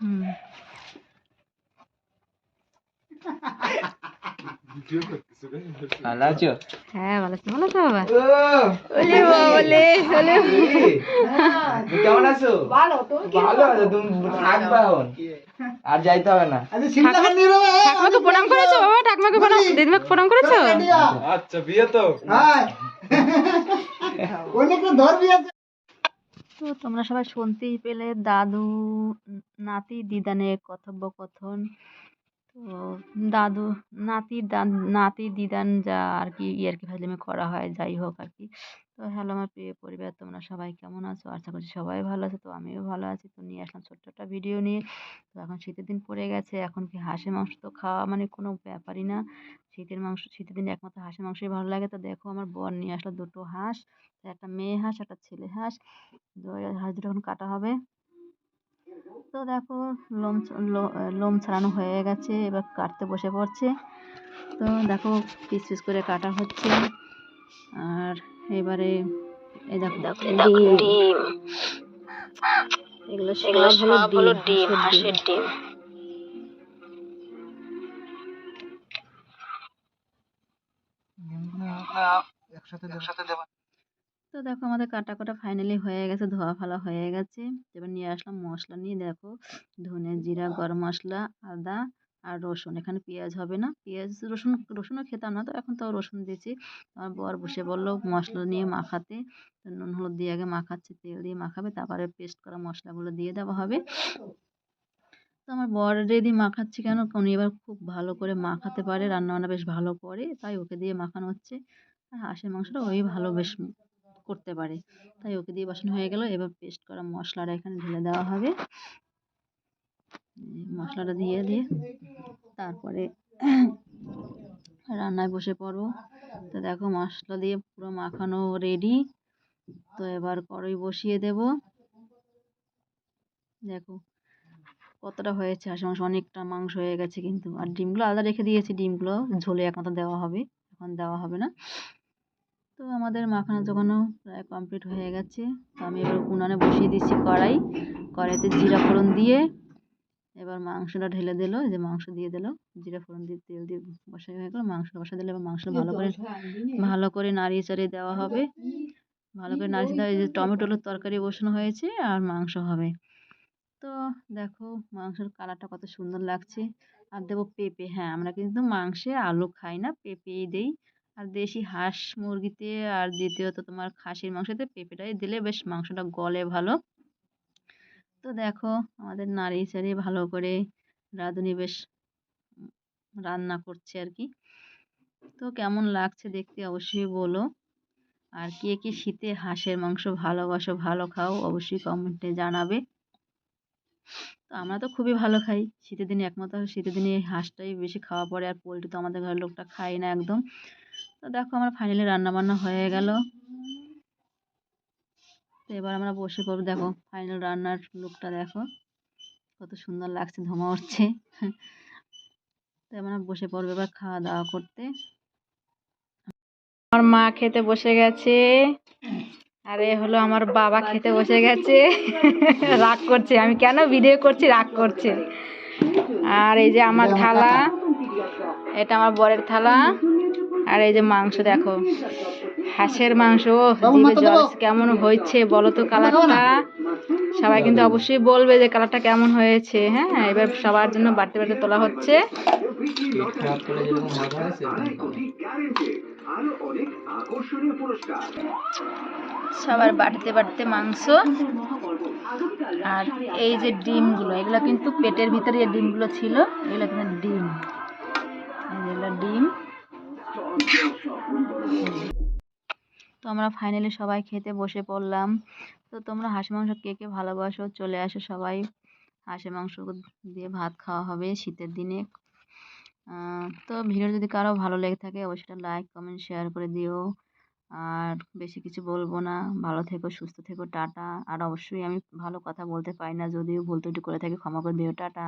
হুম। ভালো আছো? হ্যাঁ ভালো আছি। ভালো আছো বাবা? ও ওলে ওলে কেমন আছো? ভালো ভালো আছো তুমি থাকবা এখন। আর যাইতে হবে না। ঠাকুমাকে প্রণাম করেছ বাবা? ঠাকুমাকে প্রণাম দিদিমাকে প্রণাম করেছ? আচ্ছা বিয়ে তো। তো তোমরা সবাই শুনতেই পেলে। দাদু, নাতি, দিদানের কথোপকথন। তো দাদু, নাতি নাতি, দিদান যা আর কি, ইয়ার্কি ফাজলামি করা হয়, যাই হোক আর কি। তো হ্যালো আমার প্রিয় পরিবার, তোমরা সবাই কেমন আছো? আশা করছি সবাই ভালো আছে, তো আমিও ভালো আছি। তো নিয়ে আসলাম ছোট্ট একটা ভিডিও নিয়ে। তো এখন শীতের দিন পড়ে গেছে, এখন কি হাঁসের মাংস তো খাওয়া মানে কোনো ব্যাপারই না। শীতের মাংস, শীতের দিন একমাত্র হাঁসের মাংসই ভালো লাগে। তো দেখো আমার বর নিয়ে আসলো দুটো হাঁস একটা মেয়ে হাঁস, একটা ছেলে হাঁস। হাঁস দুটো এখন কাটা হবে। তো দেখো লোম লোম ছাড়ানো হয়ে গেছে, এবার কাটতে বসে পড়ছে। তো দেখো পিস পিস করে কাটা হচ্ছে। আর এবারে এই দেখো দেখো ডিম। এগুলো সব হলো ডিম হাঁসের ডিম। তো দেখো আমাদের কাটা কাটা ফাইনালি হয়ে গেছে ধোয়া ফালা হয়ে গেছে। এবার নিয়ে আসলাম মশলা নিয়ে দেখো ধনে জিরা গরম মশলা আদা আর রসুন, এখানে পেঁয়াজ হবে না। পেঁয়াজ, রসুন, রসুনও খেতাম না তো, এখন তো রসুন দিয়েছি। আমার বর বসে বলল, মশলা নিয়ে মাখাতে। নুন, হলুদ দিয়ে আগে মাখাচ্ছে, তেল দিয়ে মাখাবে, তারপরে পেস্ট করা মশলাগুলো দিয়ে দেওয়া হবে। তো আমার বর রেডি মাখাচ্ছে কেন? উনি এবার খুব ভালো করে মাখাতে পারে, রান্নাবান্না বেশ ভালো করে, তাই ওকে দিয়ে মাখানো হচ্ছে। আর হাঁসের মাংসটা ওই ভালো বেশ করতে পারে। তাই ওকে দিয়ে বসানো হয়ে গেল, এবার পেস্ট করা মশলাটা এখানে ঢেলে দেওয়া হবে। মশলাটা দিয়ে দিয়ে তারপরে রান্নায় বসে পড়ব তো দেখো মশলা দিয়ে পুরো মাখানো রেডি তো এবার কড়াই বসিয়ে দেব। দেখো কতটা হয়েছে। হাঁসের মাংস অনেকটা মাংস হয়ে গেছে কিন্তু। আর ডিমগুলো আলাদা রেখে দিয়েছি। ডিমগুলো ঝোলে একমাত্র দেওয়া হবে। এখন দেওয়া হবে না। তো আমাদের মাখানো জোগানো প্রায় কমপ্লিট হয়ে গেছে। তো আমি এবার উনানে বসিয়ে দিচ্ছি কড়াই। কড়াইতে জিরা ফোড়ন দিয়ে এবার মাংসটা ঢেলে দিলো এই যে মাংস দিয়ে দিলো জিরা ফোড়ন দিয়ে তেল দিয়ে বসাই হয়ে গেলো মাংসটা বসা দিলে এবার মাংসটা ভালো করে ভালো করে নাড়িয়ে চাড়িয়ে দেওয়া হবে। ভালো করে নাড়িয়ে দেওয়া এই যে টমেটোর তরকারি বসানো হয়েছে আর মাংস হবে। তো দেখো মাংসের কালারটা কত সুন্দর লাগছে। আর দেবো পেঁপে হ্যাঁ আমরা কিন্তু মাংসে আলু খাই না পেঁপেই দেই। আর দেশি হাঁস মুরগিতে আর দ্বিতীয়ত তোমার খাসির মাংসতে পেঁপেটাই দিলে বেশ মাংসটা গলে ভালো। তো দেখো, আমাদের নাড়ি চাড়িয়ে ভালো করে রাঁধুনি বেশ রান্না করছে আর কি। তো কেমন লাগছে দেখতে অবশ্যই বলো। আর কে কে শীতে হাঁসের মাংস ভালোবাসো, ভালো খাও অবশ্যই কমেন্টে জানাবে। তো আমরা তো খুবই ভালো খাই, শীতের দিনে একমাত্র শীতের দিনে হাঁসটাই বেশি খাওয়া পড়ে আর পোলট্রি তো আমাদের ঘরের লোকটা খায় না একদম। তো দেখো, আমার ফাইনালি রান্না বান্না হয়ে গেল। তো এবার আমরা বসে পড়ব, দেখো ফাইনাল রান্নার লুকটা দেখো। কত সুন্দর লাগছে, ধোঁয়া উঠছে। তো আমরা বসে পড়ব এবার খাওয়া দাওয়া করতে। আমার মা খেতে বসে গেছে। আর এ হলো আমার বাবা খেতে বসে গেছে। রাগ করছে, আমি কেন ভিডিও করছি? রাগ করছে। আর এই যে আমার থালা, এটা আমার বরের থালা। আর এই যে মাংস, দেখো। হাঁসের মাংস কেমন হয়েছে বলো তো কালারটা সবাই কিন্তু অবশ্যই বলবে যে কালারটা কেমন হয়েছে হ্যাঁ? এবার সবার জন্য বাড়তে বাড়তে তোলা হচ্ছে। সবার বাড়তে বাড়তে মাংস আর এই যে ডিমগুলো এগুলো কিন্তু পেটের ভিতরে যে ডিমগুলো ছিল এগুলো কিন্তু ডিম। আমরা ফাইনালি সবাই খেতে বসে পড়লাম। তো তোমরা হাঁসের মাংস কে কে ভালোবাসো চলে আসো সবাই। হাঁসের মাংস দিয়ে ভাত খাওয়া হবে শীতের দিনে। তো ভিডিও যদি কারও ভালো লেগে থাকে অবশ্যই লাইক কমেন্ট শেয়ার করে দিও। আর বেশি কিছু বলব না। ভালো থেকো, সুস্থ থেকো, টাটা। আর অবশ্যই আমি ভালো কথা বলতে পারি না, যদিও ভুল ত্রুটি করে থাকি, ক্ষমা করে দিও, টাটা।